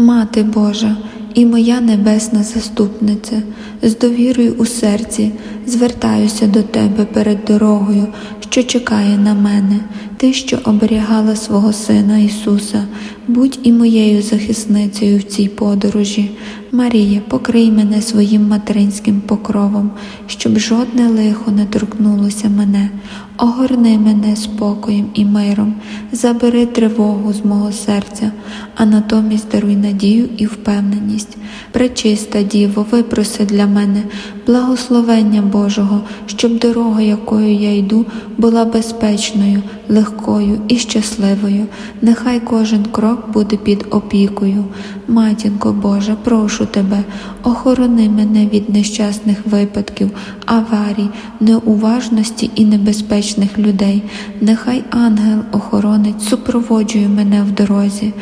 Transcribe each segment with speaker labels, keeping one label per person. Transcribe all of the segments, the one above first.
Speaker 1: Мати Божа і моя небесна заступниця, з довірою у серці звертаюся до Тебе перед дорогою, що чекає на мене, Ти, що оберігала свого Сина Ісуса, будь і моєю захисницею в цій подорожі. Марія, покрий мене своїм материнським покровом, щоб жодне лихо не торкнулося мене. Огорни мене спокоєм і миром, забери тривогу з мого серця, а натомість даруй надію і впевненість. Пречиста Діво, випроси для мене благословення Божого, щоб дорога, якою я йду, була безпечною, легкою і щасливою. Нехай кожен крок буде під опікою. Матінко Божа, прошу тебе, охорони мене від нещасних випадків, аварій, неуважності і небезпечних людей. Нехай ангел охоронить, супроводжує мене в дорозі.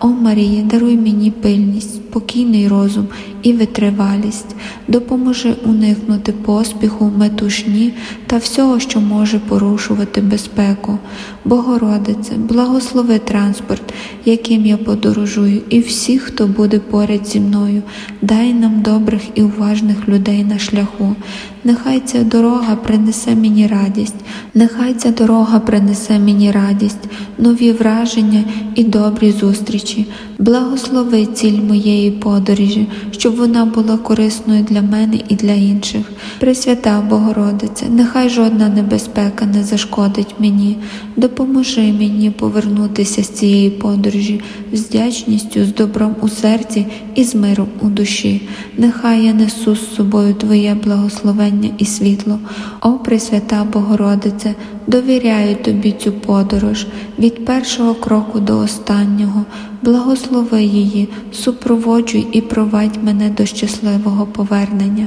Speaker 1: О Марія, даруй мені пильність, спокійний розум і витривалість, допоможи уникнути поспіху, метушні та всього, що може порушувати безпеку. Богородице, благослови транспорт, яким я подорожую, і всіх, хто буде поряд зі мною. Дай нам добрих і уважних людей на шляху. Нехай ця дорога принесе мені радість, нехай ця дорога принесе мені радість, нові враження і добрі зустрічі. Благослови ціль моєї подорожі, щоб вона була корисною для мене і для інших. Пресвята Богородице, нехай жодна небезпека не зашкодить мені. Допоможи мені повернутися з цієї подорожі з вдячністю, з добром у серці і з миром у душі. Нехай я несу з собою Твоє благословення і світло. О Пресвята Богородице, довіряю Тобі цю подорож від першого кроку до останнього. Благослови її, супроводжуй і провадь мене до щасливого повернення.